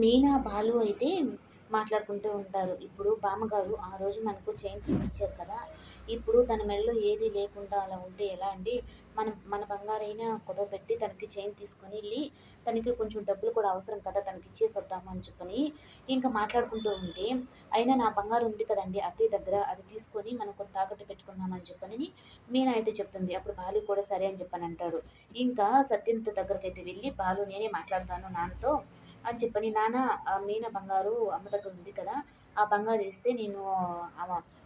మీనా బాలు అయితే మాట్లాడుకుంటూ ఉంటారు. ఇప్పుడు బామ్మగారు ఆ రోజు మనకు చైన్ తీసిచ్చారు కదా. ఇప్పుడు తన మెడలో ఏది లేకుండా అలా ఉంటే ఎలా అండి? మన మన బంగారైనా కుదవ పెట్టి తనకి చైన్ తీసుకొని వెళ్ళి తనకి కొంచెం డబ్బులు కూడా అవసరం కదా తనకి ఇచ్చేసొద్దాము అని చెప్పని ఇంకా మాట్లాడుకుంటూ ఉంటే అయినా నా బంగారు ఉంది కదండి అత్తయ్య దగ్గర అది తీసుకొని మనం కొంత తాకట్టు పెట్టుకుందామని చెప్పని మీనా అయితే చెప్తుంది. అప్పుడు బాలు కూడా సరే అని చెప్పని అంటాడు. ఇంకా సత్యంతో దగ్గరకైతే వెళ్ళి బాలు నేనే మాట్లాడతాను నాన్నతో అని చెప్పని నాన్న మీన బంగారు అమ్మ దగ్గర ఉంది కదా ఆ బంగారు ఇస్తే నేను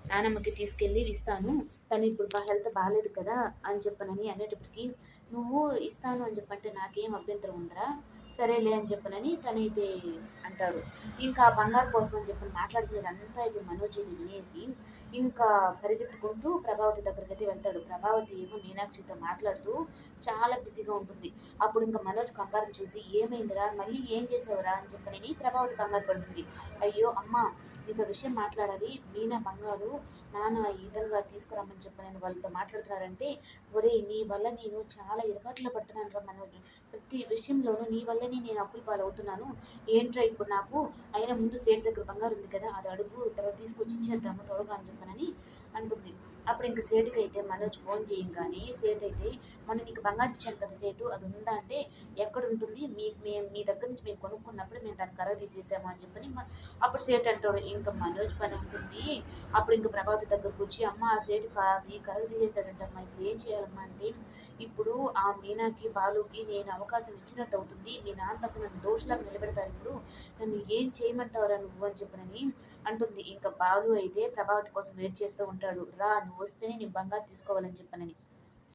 నానమ్మకి తీసుకెళ్ళి ఇస్తాను. తను ఇప్పుడు బా హెల్త్ బాగాలేదు కదా అని చెప్పనని అనేటప్పటికీ నువ్వు ఇస్తాను అని చెప్పంటే నాకేం అభ్యంతరం ఉందిరా? సరేలే అని చెప్పనని తనైతే అంటాడు. ఇంకా ఆ బంగారు కోసం అని చెప్పి మాట్లాడుకునేది అంతా అయితే మనోజ్ ఇది వినేసి ఇంకా పరిగెత్తుకుంటూ ప్రభావతి దగ్గరికి అయితే వెళ్తాడు. ప్రభావతి ఏమో మీనాక్షితో మాట్లాడుతూ చాలా బిజీగా ఉంటుంది. అప్పుడు ఇంకా మనోజ్ కంగారం చూసి ఏమైందిరా? మళ్ళీ ఏం చేసావురా? అని చెప్పనని ప్రభావతి కంగారు పడుతుంది. అయ్యో అమ్మ ఇంత విషయం మాట్లాడాలి. మీనా బంగారు నాన్న ఈ విధంగా తీసుకురమ్మని నేను వాళ్ళతో మాట్లాడుతున్నారంటే ఒరే నీ వల్ల నేను చాలా ఇరకాట్లో పడుతున్నాను రా మనోజ్. ప్రతి విషయంలోనూ నీ వల్లనే నేను అప్పులు పాలవుతున్నాను. ఏంట్రా ఇప్పుడు నాకు? అయినా ముందు సేటు దగ్గర బంగారు ఉంది కదా అది అడుగు తర్వాత తీసుకొచ్చి ఇచ్చేద్దాము త్వరగా అని చెప్పనని అంటుంది అప్పుడు ఇంక సేటుకి అయితే మనోజ్ ఫోన్ చేయంగానే సేటు అయితే మనం నీకు బంగారు ఇచ్చాను కదా సేటు అది ఉందా? అంటే ఎక్కడ ఉంటుంది? మీ మేము మీ దగ్గర నుంచి మేము కొనుక్కున్నప్పుడు మేము దాన్ని కర్ర తీసేసాము అని చెప్పని అప్పుడు సేట్ అంటాడు. ఇంకా మనోజ్ పని ఉంటుంది. అప్పుడు ఇంకా ప్రభావతి దగ్గరకు వచ్చి అమ్మ ఆ సేటు కాదు ఈ కర్ర తీసేసాడంటమ్మా ఇప్పుడు ఏం చేయాలమ్మా? అంటే ఇప్పుడు ఆ మీనాకి బాలుకి నేను అవకాశం ఇచ్చినట్టు అవుతుంది. మీ నాన్న తప్పు నన్ను దోషులకు నిలబెడతారు. ఇప్పుడు నన్ను ఏం చేయమంటావురా నువ్వు? అని చెప్పనని అంటుంది. ఇంకా బాలు అయితే ప్రభావతి కోసం వెయిట్ చేస్తూ ఉంటాడు. రా నువ్వు వస్తేనే నీ బంగారు తీసుకోవాలని చెప్పనని.